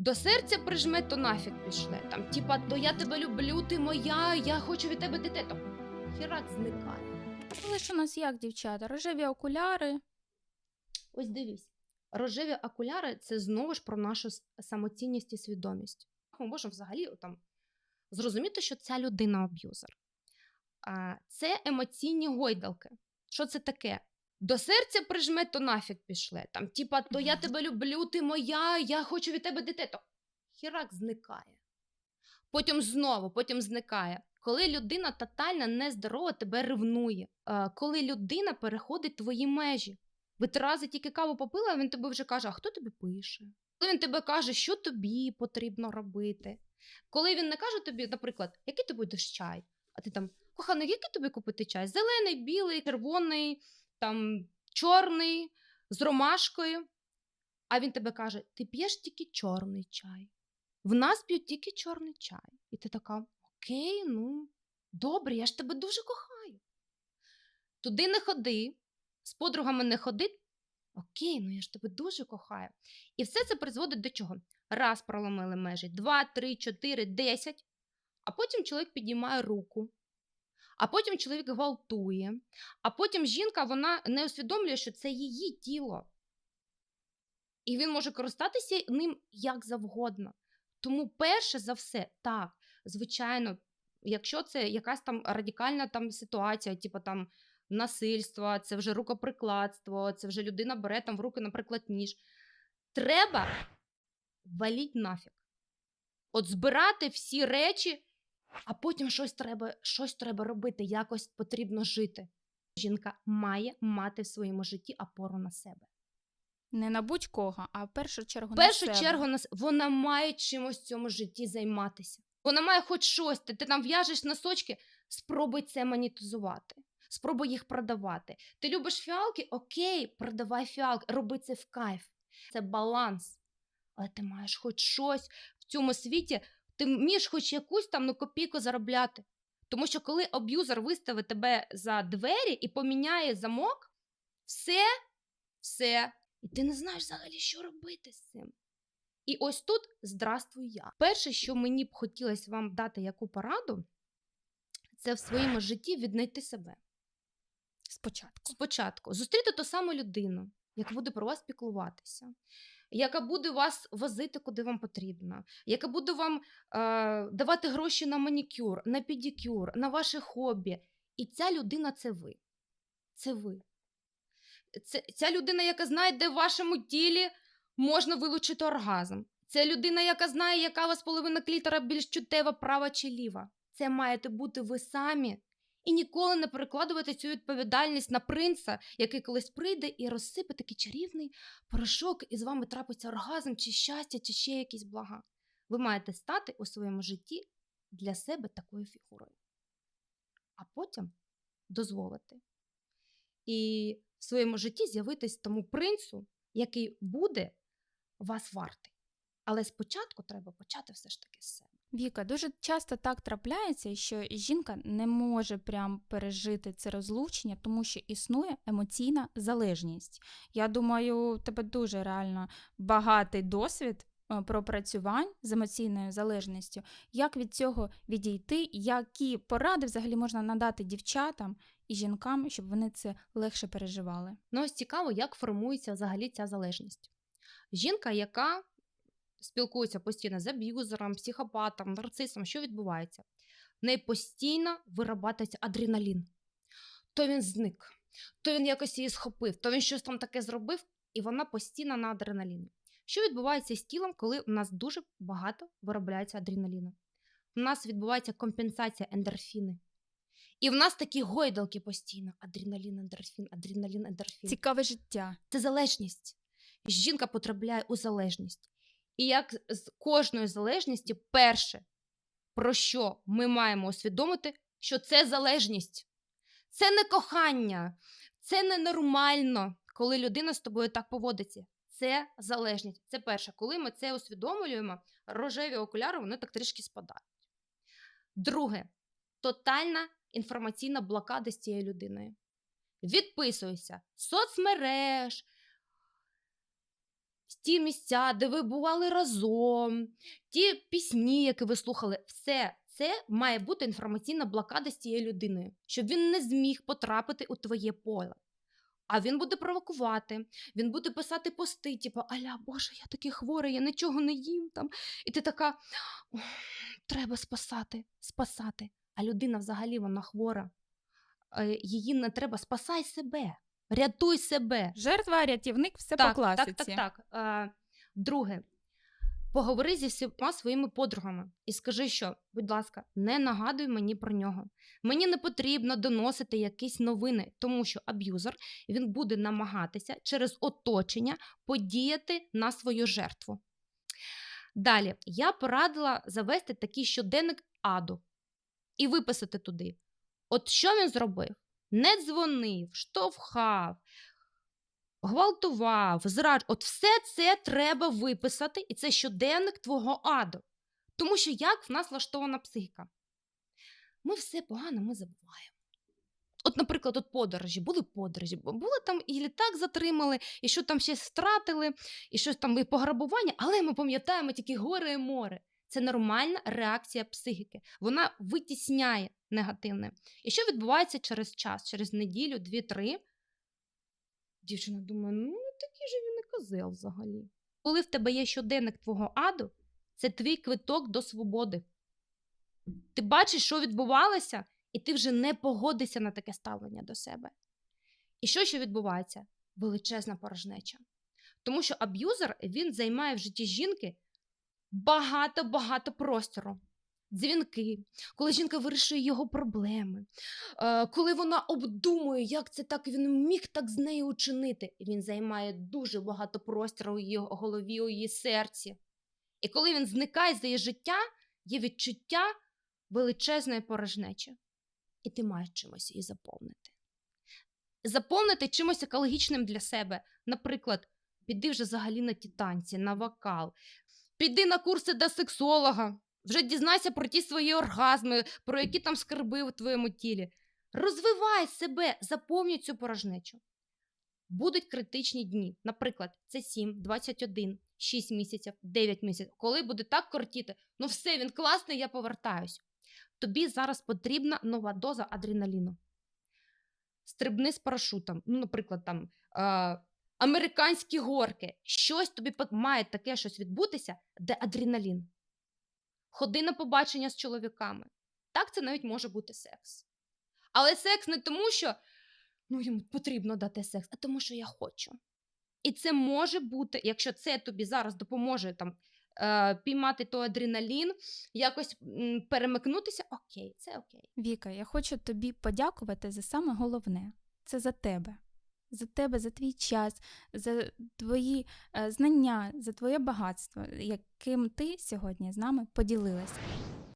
До серця прижме, то нафіг пішле. Там, типа, то я тебе люблю, ти моя, я хочу від тебе дитину. То Хірак зникає. Але ж у нас як, дівчата, рожеві окуляри. Ось дивись, рожеві окуляри це знову ж про нашу самоцінність і свідомість. Ми можемо взагалі там зрозуміти, що ця людина аб'юзер. Це емоційні гойдалки. Що це таке? До серця прижме, то нафіг пішле. Там, типа, то я тебе люблю, ти моя, я хочу від тебе дитину. То Хірак зникає. Потім знову, потім зникає. Коли людина тотально нездорова, тебе ревнує. Коли людина переходить твої межі. Ви три рази тільки каву попила, він тобі вже каже, а хто тобі пише? Коли він тебе каже, що тобі потрібно робити. Коли він не каже тобі, наприклад, який ти будеш чай? А ти там, коханий, який тобі купити чай? Зелений, білий, червоний, там, чорний, з ромашкою. А він тебе каже: ти п'єш тільки чорний чай. В нас п'ють тільки чорний чай. І ти така, окей, ну, добре, я ж тебе дуже кохаю. Туди не ходи, з подругами не ходи. Окей, ну я ж тебе дуже кохаю. І все це призводить до чого? Раз проломили межі, два, три, чотири, десять. А потім чоловік піднімає руку, а потім чоловік гвалтує, а потім жінка вона не усвідомлює, що це її тіло. І він може користатися ним як завгодно. Тому, перше за все, так, звичайно, якщо це якась там радикальна там ситуація, типу там насильство, це вже рукоприкладство, це вже людина бере там в руки, наприклад, ніж. Треба валіть нафіг. От збирати всі речі, а потім щось треба, щось треба робити, якось потрібно жити. Жінка має мати в своєму житті опору на себе. Не на будь-кого, а в першу чергу В на першу себе. чергу нас вона має чимось в цьому житті займатися. Вона має хоч щось. Ти, ти там в'яжеш носочки, спробуй це монетизувати. Спробуй їх продавати. Ти любиш фіалки? Окей, продавай фіалки, роби це в кайф. Це баланс. Але ти маєш хоч щось в цьому світі, ти вмієш хоч якусь там ну, копійку заробляти. Тому що коли аб'юзер виставить тебе за двері і поміняє замок, все, все, і ти не знаєш взагалі, що робити з цим. І ось тут здравствуй я. Перше, що мені б хотілося вам дати яку пораду, це в своєму житті віднайти себе. Спочатку. Спочатку зустріти ту саму людину, яка буде про вас піклуватися, яка буде вас возити, куди вам потрібно, яка буде вам е, давати гроші на манікюр, на педикюр, на ваше хобі. І ця людина це ви. Це ви. Це, ця людина, яка знає, де в вашому тілі можна вилучити оргазм. Це людина, яка знає, яка у вас половина клітора більш чутева, права чи ліва. Це маєте бути ви самі. І ніколи не перекладувати цю відповідальність на принца, який колись прийде і розсипе такий чарівний порошок, і з вами трапиться оргазм, чи щастя, чи ще якісь блага. Ви маєте стати у своєму житті для себе такою фігурою. А потім дозволити. І в своєму житті з'явитись тому принцу, який буде вас вартий. Але спочатку треба почати все ж таки з себе. Віка, дуже часто так трапляється, що жінка не може прям пережити це розлучення, тому що існує емоційна залежність. Я думаю, у тебе дуже реально багатий досвід е, пропрацювань з емоційною залежністю. Як від цього відійти? Які поради взагалі можна надати дівчатам і жінкам, щоб вони це легше переживали? Ну, ось цікаво, як формується взагалі ця залежність. Жінка, яка спілкується постійно з аб'юзером, психопатом, нарцисом, що відбувається? В неї постійно вирабатується адреналін. То він зник, то він якось її схопив, то він щось там таке зробив, і вона постійно на адреналіні. Що відбувається з тілом, коли у нас дуже багато виробляється адреналіну? У нас відбувається компенсація ендорфіни. І в нас такі гойдалки постійно: адреналін, ендорфін, адреналін, ендорфін. Цікаве життя. Це залежність. Жінка потрапляє у залежність. І як з кожної залежності, перше, про що ми маємо усвідомити, що це залежність. Це не кохання, це не нормально, коли людина з тобою так поводиться. Це залежність. Це перше, коли ми це усвідомлюємо, рожеві окуляри вони так трішки спадають. Друге, тотальна інформаційна блокада з цією людиною. Відписуйся соцмереж, ті місця, де ви бували разом, ті пісні, які ви слухали, все це має бути інформаційна блокада з цією людиною, щоб він не зміг потрапити у твоє поле. А він буде провокувати, він буде писати пости, типу, аля, Боже, я такий хворий, я нічого не їм там. І ти така, треба спасати, спасати. А людина взагалі вона хвора. Е, Її не треба, спасай себе, рятуй себе. Жертва, рятівник, все Так, по класиці. так, так, так. Е, друге, поговори зі всіма своїми подругами і скажи, що, будь ласка, не нагадуй мені про нього. Мені не потрібно доносити якісь новини, тому що аб'юзер він буде намагатися через оточення подіяти на свою жертву. Далі, я порадила завести такий щоденник аду і виписати туди. От що він зробив? Не дзвонив, штовхав, гвалтував, зрадж. От все це треба виписати, і це щоденник твого аду. Тому що як в нас влаштована психіка? Ми все погано ми забуваємо. От, наприклад, от подорожі, були подорожі, бу- були там і літак затримали, і що там ще стратили, і щось там і пограбування, але ми пам'ятаємо тільки горе і море. Це нормальна реакція психіки. Вона витісняє негативне. І що відбувається через час, через неділю, дві-три? Дівчина думає, ну такий же він і козел взагалі. Коли в тебе є щоденник твого аду, це твій квиток до свободи. Ти бачиш, що відбувалося, і ти вже не погодишся на таке ставлення до себе. І що ще відбувається? Величезна порожнеча. Тому що аб'юзер він займає в житті жінки багато-багато простору. Дзвінки, коли жінка вирішує його проблеми, е, коли вона обдумує, як це так він міг так з нею учинити. Він займає дуже багато простору у її голові, у її серці. І коли він зникає з її життя, є відчуття величезної порожнечі. І ти маєш чимось її заповнити. Заповнити чимось екологічним для себе. Наприклад, піди вже взагалі на ті танці, на вокал, піди на курси до сексолога, вже дізнайся про ті свої оргазми, про які там скарби у твоєму тілі. Розвивай себе, заповнюй цю порожнечу. Будуть критичні дні. Наприклад, це 7, 21, 6 місяців, 9 місяців. Коли буде так кортіти, ну все, він класний, я повертаюсь. Тобі зараз потрібна нова доза адреналіну. Стрибни з парашутом. Ну, наприклад, там американські горки. Щось тобі має таке щось відбутися, де адреналін. Ходи на побачення з чоловіками. Так, це навіть може бути секс. Але секс не тому, що ну, йому потрібно дати секс, а тому, що я хочу. І це може бути, якщо це тобі зараз допоможе там, е, піймати той адреналін, якось перемикнутися, окей, це окей. Віка, я хочу тобі подякувати за саме головне це за тебе. За тебе, за твій час, за твої е, знання, за твоє багатство, яким ти сьогодні з нами поділилася.